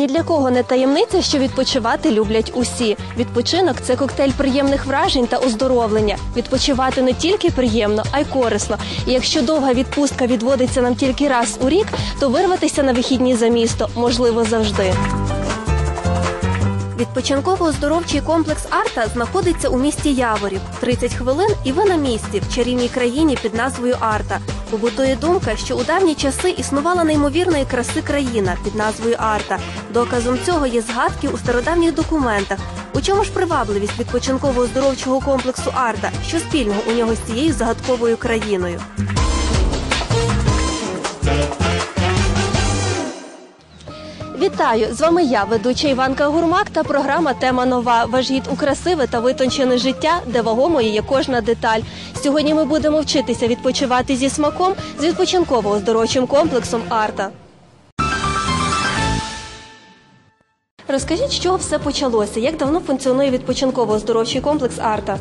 Ні для кого не таємниця, що відпочивати люблять усі. Відпочинок це коктейль приємних вражень та оздоровлення. Відпочивати не тільки приємно, а й корисно. І якщо довга відпустка відводиться нам тільки раз у рік, то вирватися на вихідні за місто можливо завжди. Відпочинково-оздоровчий комплекс Арта знаходиться у місті Яворів. 30 хвилин і ви на місці в чарівній країні під назвою Арта. Побутує думка, що у давні часи існувала неймовірної краси країна під назвою Арта. Доказом цього є згадки у стародавніх документах. У чому ж привабливість відпочинково-оздоровчого комплексу Арта? Що спільного у нього з цією загадковою країною? Вітаю! З вами я, ведуча Іванка Гурмак та програма Тема нова. Ваш гід у красиве та витончене життя, де вагомою є кожна деталь. Сьогодні ми будемо вчитися відпочивати зі смаком з відпочинково-оздоровчим комплексом Арта. Розкажіть, з чого все почалося? Як давно функціонує відпочинково-оздоровчий комплекс Арта?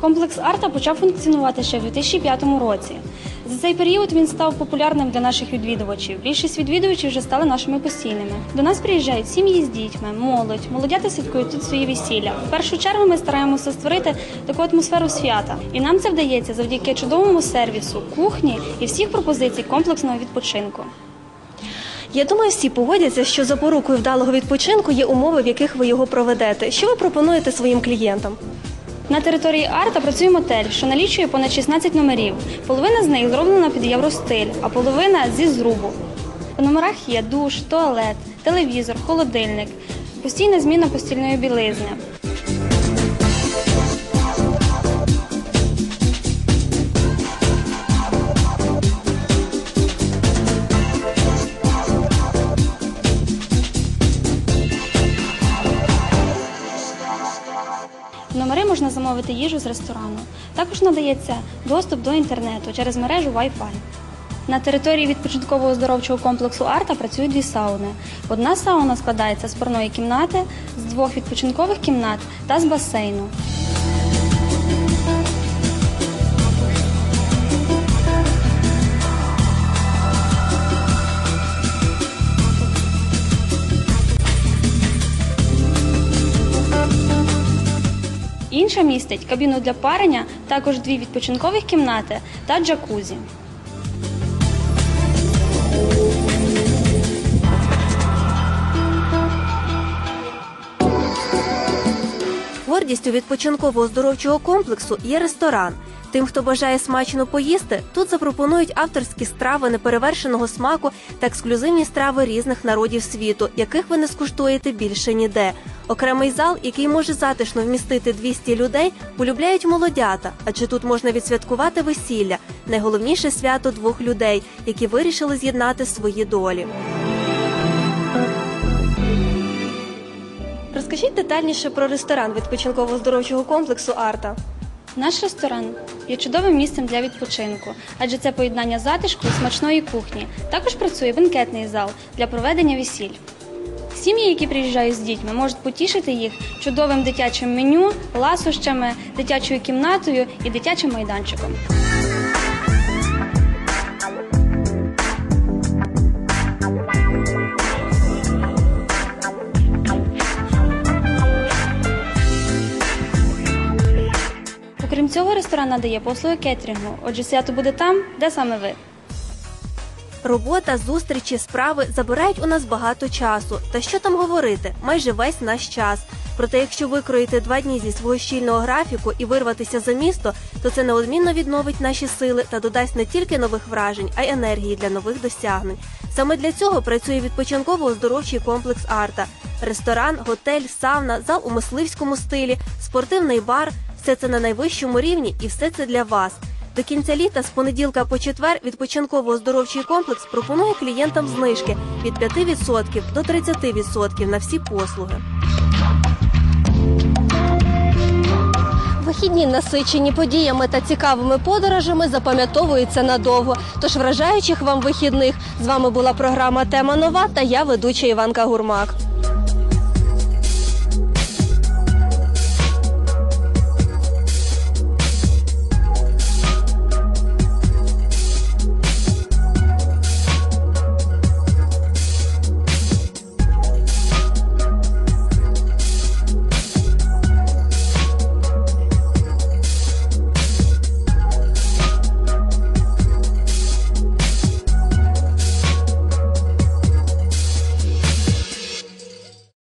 Комплекс Арта почав функціонувати ще в 2005 році. За цей період він став популярним для наших відвідувачів. Більшість відвідувачів вже стали нашими постійними. До нас приїжджають сім'ї з дітьми, молодь, молодята святкують тут свої весілля. В першу чергу ми стараємося створити таку атмосферу свята, і нам це вдається завдяки чудовому сервісу, кухні і всіх пропозицій комплексного відпочинку. Я думаю, всі погодяться, що запорукою вдалого відпочинку є умови, в яких ви його проведете. Що ви пропонуєте своїм клієнтам? На території Арта працює мотель, що налічує понад 16 номерів. Половина з них зроблена під євростиль, а половина зі зрубу. У номерах є душ, туалет, телевізор, холодильник, постійна зміна постільної білизни. Номери можна замовити їжу з ресторану. Також надається доступ до інтернету через мережу Wi-Fi. На території відпочинкового оздоровчого комплексу Арта працюють дві сауни. Одна сауна складається з парної кімнати, з двох відпочинкових кімнат та з басейну. Інша містить кабіну для парення, також дві відпочинкових кімнати та джакузі. Гордістю відпочинково-оздоровчого комплексу є ресторан. Тим, хто бажає смачно поїсти, тут запропонують авторські страви неперевершеного смаку та ексклюзивні страви різних народів світу, яких ви не скуштуєте більше ніде. Окремий зал, який може затишно вмістити 200 людей, полюбляють молодята, адже тут можна відсвяткувати весілля, найголовніше свято двох людей, які вирішили з'єднати свої долі. Розкажіть детальніше про ресторан відпочинково-оздоровчого комплексу Арта. Наш ресторан є чудовим місцем для відпочинку, адже це поєднання затишку і смачної кухні. Також працює бенкетний зал для проведення весіль. Сім'ї, які приїжджають з дітьми, можуть потішити їх чудовим дитячим меню, ласощами, дитячою кімнатою і дитячим майданчиком. Цього, ресторан надає послуги кетерінгу. Отже, свято буде там, де саме ви. Робота, зустрічі, справи забирають у нас багато часу. Та що там говорити? Майже весь наш час. Проте, якщо викроїти два дні зі свого щільного графіку і вирватися за місто, то це неодмінно відновить наші сили та додасть не тільки нових вражень, а й енергії для нових досягнень. Саме для цього працює відпочинково-оздоровчий комплекс Арта, ресторан, готель, сауна, зал у мисливському стилі, спортивний бар. Все це на найвищому рівні і все це для вас. До кінця літа з понеділка по четвер відпочинково-оздоровчий комплекс пропонує клієнтам знижки від 5% до 30% на всі послуги. Вихідні насичені подіями та цікавими подорожами запам'ятовуються надовго. Тож вражаючих вам вихідних з вами була програма Тема нова та я ведуча Іванка Гурмак.